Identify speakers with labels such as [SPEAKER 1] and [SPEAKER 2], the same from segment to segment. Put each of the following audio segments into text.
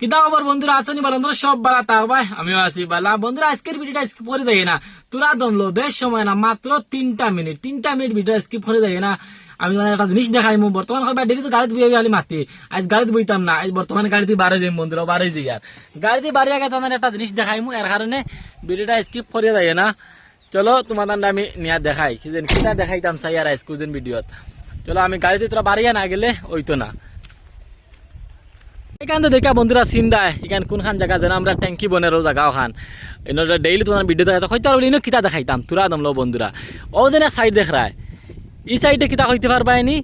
[SPEAKER 1] কিতা খবর বন্ধুরা? আসনি বলো তোরা সব বালা তাও ভাই আমিও আছি বালা। বন্ধুরা, আজকের ভিডিওটা স্কিপ করে দেয় না। তোরা দমলো, বেশ সময় না, মাত্র তিনটা মিনিট তিনটা মিনিট ভিডিও স্কিপ করে দেয় না। আমি তোমার একটা জিনিস দেখাই মু, বর্তমান সবাই ডেলি তো গাড়িতে বইয়ে খালি মাতি আজ গাড়িতে বইতাম না, আজ বর্তমানে গাড়িতে বারে যাই বন্ধুরা, বারে যাই আর গাড়িতে বাড়ি আগে তোমার একটা জিনিস দেখাই মু, এর কারণে ভিডিওটা স্কিপ করে দেয় না। চলো, তোমার আমি নিয়া দেখাই। কি যেন কিতা দেখাইতাম চাই আর স্কুজেন ভিডিওত চলো, আমি গাড়িতে তোরা বাড়ি না গেলে, ওইতো না। এখান থেকে দেখা বন্ধুরা চিন্তায় এখান কোনখান জায়গা যেন আমরা ট্যাঙ্কি বনের জায়গা ওখান। এনে ডেইলি তোমার ভিডিও দেখা হয়তো আর ইনো কিতা দেখাইতাম তুরা দম লো বন্ধুরা ও যেন এক সাইড দেখ রায় ই সাইডে কিতা হইতে পারবাইনি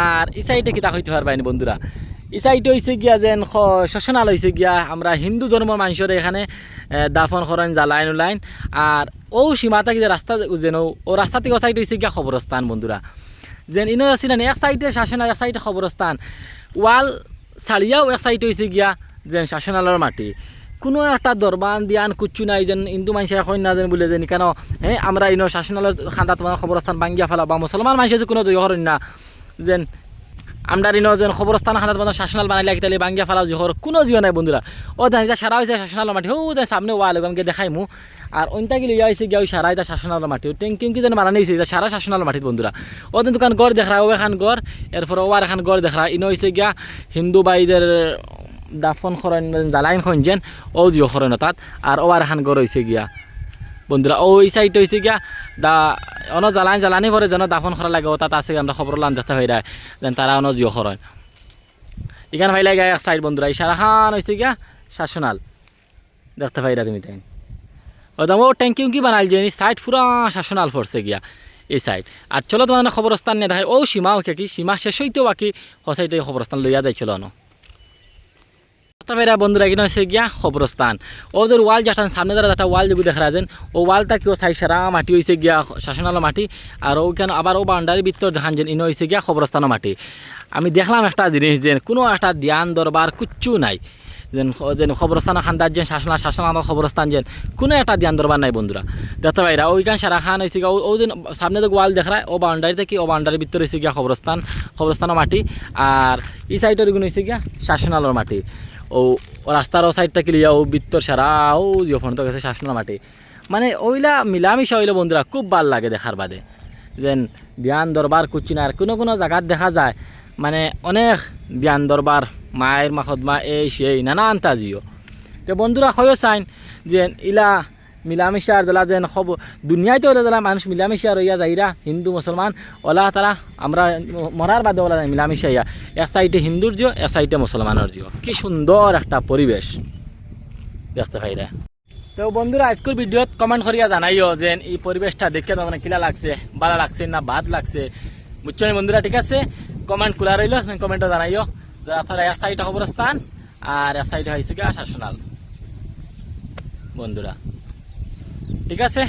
[SPEAKER 1] আর ই সাইডে কিতা হইতে পারবাইনি বন্ধুরা ই সাইডে হয়েছে গিয়া যেন শ্মশানাল হয়েছে গিয়া, আমরা হিন্দু ধর্মের মানুষের এখানে দাফন করেন জ্বালাইন, উলাইন। আর ও সীমাতা যে রাস্তা যেন ও রাস্তা থেকে ও সাইড হয়েছে গিয়া খবরস্থান বন্ধুরা যেন ইনো আছে না, এক সাইডে শাসনাল এক সাইডে খবরস্থান ওয়াল ছাড়িয়াও এক সাইড হয়েছে গিয়া যেন শাসনালর মাটি। কোনো একটা দরবান দিয়ান কুচ্ছু নাই যেন হিন্দু মানুষের এখন না যেন বলে যেন কেন হ্যাঁ আমরা ইনো শাসনালর খান্দা তোমার খবরস্থান ভাঙ্গিয়া ফেলা বা মুসলমান মানুষের কোনো জয় না, যেন ইনো যেন খবরস্থান খান্দা তোমার শাসনাল বানাইলে তাহলে ভাঙ্গিয়া ফেলা জহর কোনো জিও নাই বন্ধুরা। ও দেন এটা সারা হয়েছে শাসনালর মাটি। ও দেন, সামনে ওয়াল আমাকে দেখাই মু। আর অন্তা গেলে ইয়া হয়েছে গিয়া সারা এটা শাসনালর মাটি। ও ট্যাঙ্কি কি যেন বানানি হয়েছে এটা সারা শাসনালর মাটিত বন্ধুরা। ও দিন দোকান গড় দেখা ও এখান গড়। এরপর ও আর এখান গড় দেখা ইনো হয়েছে গিয়া হিন্দু বাইদের দাফন খরণ জ্বালাইন খঞ্জেন ও জিও খরণ তাত। আর ও আর এখান গড় হয়েছে গিয়া। বন্ধুরা ও এই সাইড হয়েছে গিয়া দা, অন জ্বালানি জ্বালানি পরে যেন দাফন করা লাগে ও তাত আছে আমরা খবর লান দেখতে হয়ে যায়, যেন তারা অন জিও খরণ এখানে ভাই লাগে এক সাইড বন্ধুরা, এই সারা খান হয়েছে গিয়া শাসনাল। দেখতে পাই তুমি তাই ও দাম ও ট্যাঙ্কি উঙ্কি বানাইল যে সাইড পুরা শাসনাল পড়ছে গিয়া, এই সাইড আর চলো তোমার খবরস্থান নিয়ে দেখায় ও সীমা ওকে কি সীমা শেষ হইতেও বাকি ও সাইডে খবরস্থান লইয়া যাইছিল ন তবে বন্ধুরা এখানে হচ্ছে গিয়া খবরস্থান। ওদের ওয়াল যেটা সামনে দ্বারা একটা ওয়াল যেগুলো দেখা যেন। ও ওয়ালটা কেউ সাইড সারা মাটি হয়েছে গিয়া শাসনালো মাটি। আর ওখানে আবার ও বাউন্ডারির ভিতর দেখান যেন, ইনো হয়েছে গিয়া খবরস্থানও মাটি। আমি দেখলাম একটা জিনিস যেন, কোনো একটা ধ্যান, দরবার কুচ্ছু নাই। যেন যেন খবরস্থান খান্দার যেন শাসনা শাসন আমার খবরস্থান যেন, কোনো একটা ধ্যান, দরবার নাই বন্ধুরা। দেখতে পাইরা ওইখান সারা খান হয়েছে গিয়া, ও- যেন সামনে যে ওয়াল দেখা ও বাউন্ডারি থেকে ও বাউন্ডারির ভিতর হয়েছে গিয়া খবরস্থান খবরস্থানও মাটি। আর এই সাইডের গুণ হয়েছে গিয়া শাসনালোর মাটি। ও রাস্তার ও সাইড থেকে লিয়া ও বিত্তর সারা, ও জিও ফোন তো গেছে শাসনা মাটি। মানে ওইলা মিলামিশা হইলে বন্ধুরা খুব ভালো লাগে দেখার বাদে। যেন ধ্যান দরবার কুচি না আর কোনো কোনো জায়গাত দেখা যায় মানে অনেক ধ্যান দরবার, মায়ের মাখদমা এই সেই নানান তাজিও তো বন্ধুরা হয়েও চাইন যে ইলা মিলামিশা আর জেলা যেন খব দুনিয়াতে হলে জেলা মানুষ মিলামিশা রইয়া যাইরা হিন্দু মুসলমান ওলা তারা আমরা মরার বাদে ওলা মিলামিশা ইয়া। এক সাইডে হিন্দুর জিও, এক সাইডে মুসলমানের জিও। কি সুন্দর একটা পরিবেশ দেখতে পাইরা তো বন্ধুরা, আজকের ভিডিওত কমেন্ট করিয়া জানাইও যে এই পরিবেশটা দেখে তোমার কিলা লাগছে ভালো লাগছে না বাদ লাগছে। বুঝছ বন্ধুরা, ঠিক আছে? কমেন্ট খোলা রইল কমেন্টও জানাইও আপনার এক সাইডে খবরস্থান আর এক সাইডে হয়েছে গিয়া শাসনাল। বন্ধুরা। ঠিক আছে